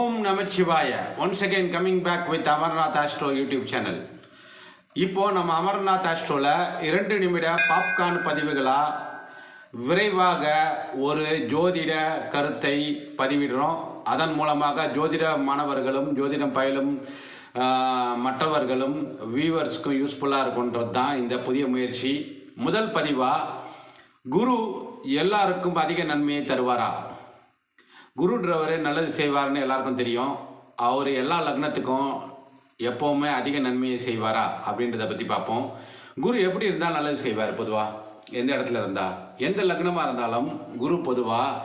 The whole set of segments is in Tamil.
Om Namachivaya. Once again coming back with Amarnath astro YouTube channel இப்போ நம்ம அமர்நாத் ஆஸ்ட்ரோவில் இரண்டு நிமிட பாப்கார்ன் பதிவுகளாக விரைவாக ஒரு ஜோதிட கருத்தை பதிவிடுறோம். அதன் மூலமாக ஜோதிட மாணவர்களும் ஜோதிடம் பயிலும் மற்றவர்களும் வியூவர்ஸ்க்கும் யூஸ்ஃபுல்லாக இருக்குன்றது தான் இந்த புதிய முயற்சி. முதல் பதிவாக குரு எல்லாருக்கும் அதிக நன்மையை தருவாரா? குருன்றவர் நல்லது செய்வார்னு எல்லாருக்கும் தெரியும். அவர் எல்லா லக்னத்துக்கும் எப்போவுமே அதிக நன்மையை செய்வாரா அப்படின்றத பற்றி பார்ப்போம். குரு எப்படி இருந்தால் நல்லது செய்வார் பொதுவாக எந்த இடத்துல இருந்தா? எந்த லக்னமாக இருந்தாலும் குரு பொதுவாக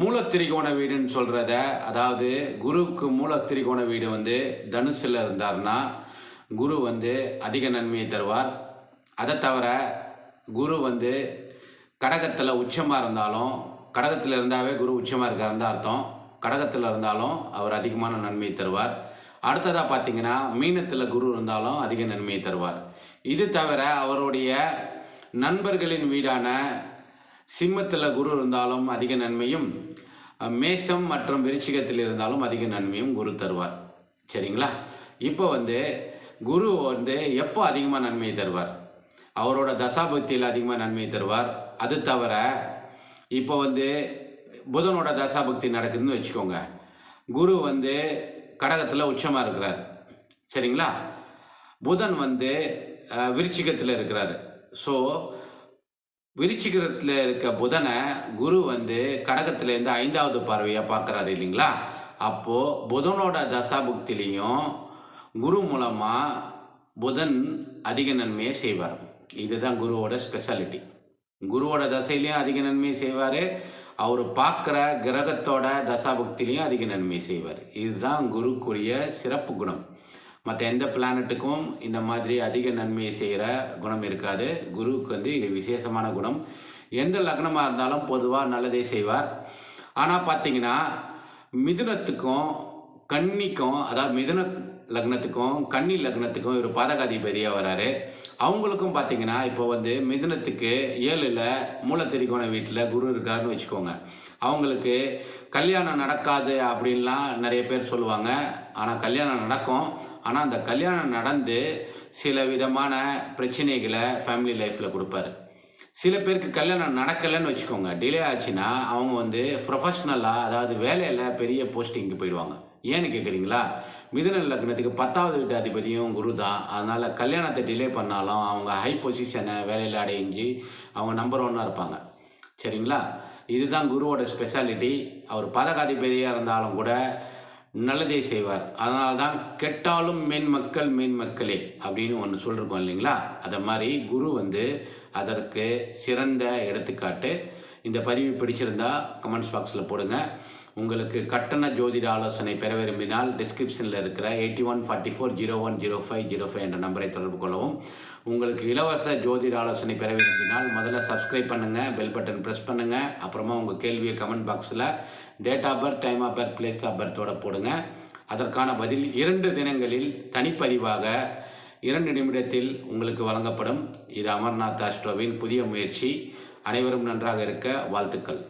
மூலத்திரிகோண வீடுன்னு சொல்கிறத அதாவது குருவுக்கு மூலத்திரிகோண வீடு வந்து தனுசில் இருந்தார்னா குரு வந்து அதிக நன்மையை தருவார். அதை தவிர குரு வந்து கடகத்தில் உச்சமாக இருந்தாலும் கடகத்தில் இருந்தாவே குரு உச்சமாக இருக்காருன்னு தான் அர்த்தம். கடகத்தில் இருந்தாலும் அவர் அதிகமான நன்மையை தருவார். அடுத்ததாக பார்த்தீங்கன்னா மீனத்தில் குரு இருந்தாலும் அதிக நன்மையை தருவார். இது தவிர அவருடைய நண்பர்களின் வீடான சிம்மத்தில் குரு இருந்தாலும் அதிக நன்மையும் மேசம் மற்றும் விருச்சிகத்தில் இருந்தாலும் அதிக நன்மையும் குரு தருவார். சரிங்களா? இப்போ வந்து குரு வந்து எப்போ அதிகமாக நன்மையை தருவார்? அவரோட தசாபக்தியில் அதிகமாக நன்மையை தருவார். அது தவிர இப்போ வந்து புதனோட தசாபக்தி நடக்குதுன்னு வச்சுக்கோங்க. குரு வந்து கடகத்தில் உச்சமாக இருக்கிறார். சரிங்களா? புதன் வந்து விருச்சிகத்தில் இருக்கிறார். ஸோ விருச்சிகத்தில் இருக்க புதனை குரு வந்து கடகத்திலேருந்து ஐந்தாவது பார்வையாக பார்க்குறாரு இல்லைங்களா? அப்போது புதனோட தசாபுக்திலையும் குரு மூலமாக புதன் அதிக நன்மையை செய்வார். இதுதான் குருவோட ஸ்பெஷாலிட்டி குருவோட தசையிலையும் அதிக நன்மையை செய்வார். அவர் பார்க்குற கிரகத்தோட தசாபக்திலையும் அதிக நன்மை செய்வார். இதுதான் குருக்குரிய சிறப்பு குணம். மற்ற எந்த பிளானட்டுக்கும் இந்த மாதிரி அதிக நன்மையை செய்கிற குணம் இருக்காது. குருவுக்கு வந்து இது விசேஷமான குணம். எந்த லக்னமாக இருந்தாலும் பொதுவாக நல்லதே செய்வார். ஆனால் பார்த்தீங்கன்னா மிதுனத்துக்கும் கன்னிக்கும் அதாவது மிதுன லக்னத்துக்கும் கன்னி லக்னத்துக்கும் இவர் பாதகாதிபதியாக வராரு. அவங்களுக்கும் பார்த்தீங்கன்னா இப்போ வந்து மிதனத்துக்கு ஏழில் மூலத்திரிகோண வீட்டில் குரு இருக்காருன்னு வச்சுக்கோங்க. அவங்களுக்கு கல்யாணம் நடக்காது அப்படின்லாம் நிறைய பேர் சொல்லுவாங்க. ஆனால் கல்யாணம் நடக்கும். ஆனால் அந்த கல்யாணம் நடந்து சில விதமான பிரச்சனைகளை ஃபேமிலி லைஃப்பில் கொடுப்பாரு. சில பேருக்கு கல்யாணம் நடக்கலைன்னு வச்சுக்கோங்க. டிலே ஆச்சுன்னா அவங்க வந்து ப்ரொஃபஷ்னலாக அதாவது வேலையில் பெரிய போஸ்டிங்க்கு போயிடுவாங்க. ஏன்னு கேட்குறீங்களா மிதுன லக்னத்துக்கு பத்தாவது வீட்டு அதிபதியும் குரு தான். அதனால் கல்யாணத்தை டிலே பண்ணாலும் அவங்க ஹை பொசிஷனை வேலையில் அடைஞ்சு அவங்க நம்பர் ஒன்னாக இருப்பாங்க. சரிங்களா? இதுதான் குருவோட ஸ்பெஷாலிட்டி அவர் பதகாதிபதியாக இருந்தாலும் கூட நல்லதே செய்வார். அதனால தான் கெட்டாலும் மேன்மக்கள் மேன்மக்களே அப்படின்னு ஒன்று சொல்லிருக்கோம் இல்லைங்களா? அதை மாதிரி குரு வந்து அதற்கு சிறந்த எடுத்துக்காட்டு. இந்த பதிவு பிடிச்சிருந்தா கமெண்ட்ஸ் பாக்ஸில் போடுங்க. உங்களுக்கு கட்டண ஜோதிட ஆலோசனை பெற விரும்பினால் டிஸ்கிரிப்ஷனில் இருக்கிற eighty one forty four zero one zero five zero five என்ற நம்பரை தொடர்பு கொள்ளவும். உங்களுக்கு இலவச ஜோதிட ஆலோசனை பெற விரும்பினால் முதல்ல சப்ஸ்கிரைப் பண்ணுங்கள் பெல் பட்டன் ப்ரெஸ் பண்ணுங்கள் அப்புறமா உங்கள் கேள்வியை கமெண்ட் பாக்ஸில் date of birth time of birth place of பர்த்தோட போடுங்க. அதற்கான பதில் இரண்டு தினங்களில் தனிப்பதிவாக இரண்டு நிமிடத்தில் உங்களுக்கு வழங்கப்படும். இது அமர்நாத் ஆஸ்ட்ரோவின் புதிய முயற்சி. அனைவரும் நன்றாக இருக்க வாழ்த்துக்கள்.